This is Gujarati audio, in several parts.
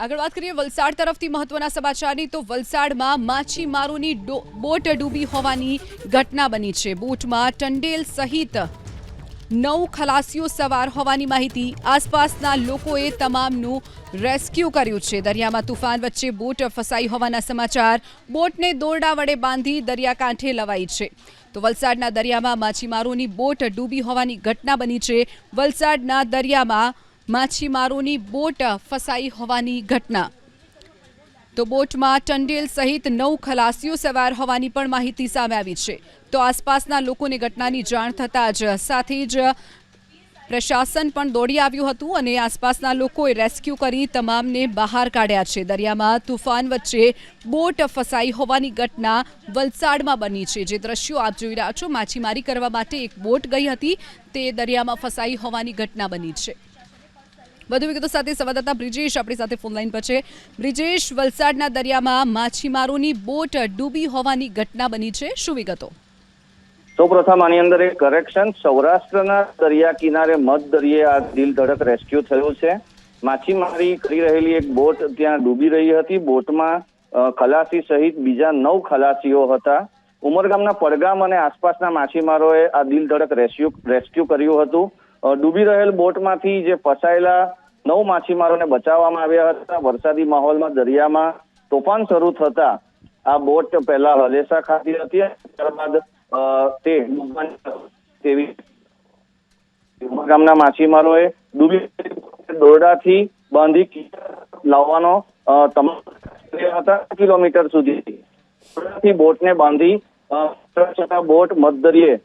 આગળ વાત કરીએ વલસાડ તરફથી મહત્વના સમાચારની, તો વલસાડમાં માછીમારોની બોટ ડૂબી હોવાની ઘટના બની છે. બોટમાં ટંડેલ સહિત નવ ખલાસીઓ સવાર હોવાની માહિતી. આસપાસના લોકોએ તમામનું રેસ્ક્યુ કર્યું છે. દરિયામાં તુફાન વચ્ચે બોટ ફસાઈ હોવાના સમાચાર. બોટને દોરડા વડે બાંધી દરિયાકાંઠે લવાઈ છે. તો વલસાડના દરિયામાં માછીમારોની બોટ ડૂબી હોવાની ઘટના બની છે. વલસાડના દરિયામાં માછીમારોની બોટ ફસાઈ હોવાની ઘટના. તો બોટમાં ટંડેલ સહિત નવ ખલાસીઓ સવાર હોવાની પણ માહિતી સામે આવી છે. તો આસપાસના લોકોને ઘટનાની જાણ થતાં જ સાથે જ પ્રશાસન પણ દોડી આવ્યું હતું અને આસપાસના લોકોએ રેસ્ક્યુ કરી તમામને બહાર કાઢ્યા છે. દરિયામાં તુફાન વચ્ચે બોટ ફસાઈ હોવાની ઘટના વલસાડમાં બની છે. જે દ્રશ્યો આપ જોઈ રહ્યા છો, માછીમારી કરવા માટે એક બોટ ગઈ હતી. તે દરિયામાં ફસાઈ હોવાની ઘટના બની છે. વધુ વિગતો સાથે સંવાદદાતા બ્રિજેશ આપણી સાથે ફોનલાઈન પર છે. બ્રિજેશ, વલસાડના દરિયામાં માછીમારોની બોટ ડૂબી હોવાની ઘટના બની છે. શું વિગતો? સૌપ્રથમ આની અંદર એક કરેક્શન સૌરાષ્ટ્રના દરિયા કિનારે મધ દરિયે આ દિલ ધડક રેસ્ક્યુ થયું છે. માછીમારી કરી રહેલી એક બોટ ત્યાં ડૂબી રહી હતી. બોટમાં ખલાસી સહિત બીજા નવ ખલાસીઓ હતા. ઉમરગામના પડગામ અને આસપાસના માછીમારોએ આ દિલ ધડક રેસ્ક્યુ રેસ્ક્યુ કર્યું હતું. ડૂબી રહેલ બોટમાંથી જે ફસાયેલા નવ માછીમારોને બચાવવામાં આવ્યા હતા. વરસાદી માહોલમાં દરિયામાં તોફાન શરૂ થતા આ બોટ પહેલા હલેસા ખાતી હતી ત્યારબાદ તે તેવી ગામના માછીમારોએ ડૂબી દોરડાથી બાંધી લાવવાનો તમામ હતા કિલોમીટર સુધી. દોરડાથી બોટને બાંધી છતાં બોટ મધદરિયે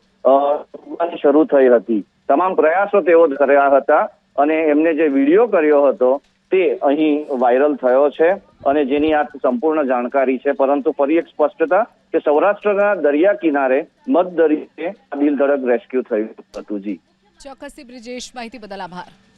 શરૂ થઈ હતી. તમામ પ્રયાસો તેઓ કર્યા હતા. અને એમને જે વીડિયો કર્યો હતો, તે અહીં વાયરલ થયો છે અને જેની આ સંપૂર્ણ જાણકારી છે. પરંતુ ફરી એક સ્પષ્ટતા કે સૌરાષ્ટ્રના દરિયા કિનારે મધ દરિયે રેસ્ક્યુ થયું હતું. જી ચોક્કસથી બ્રિજેશ, માહિતી બદલ આભાર.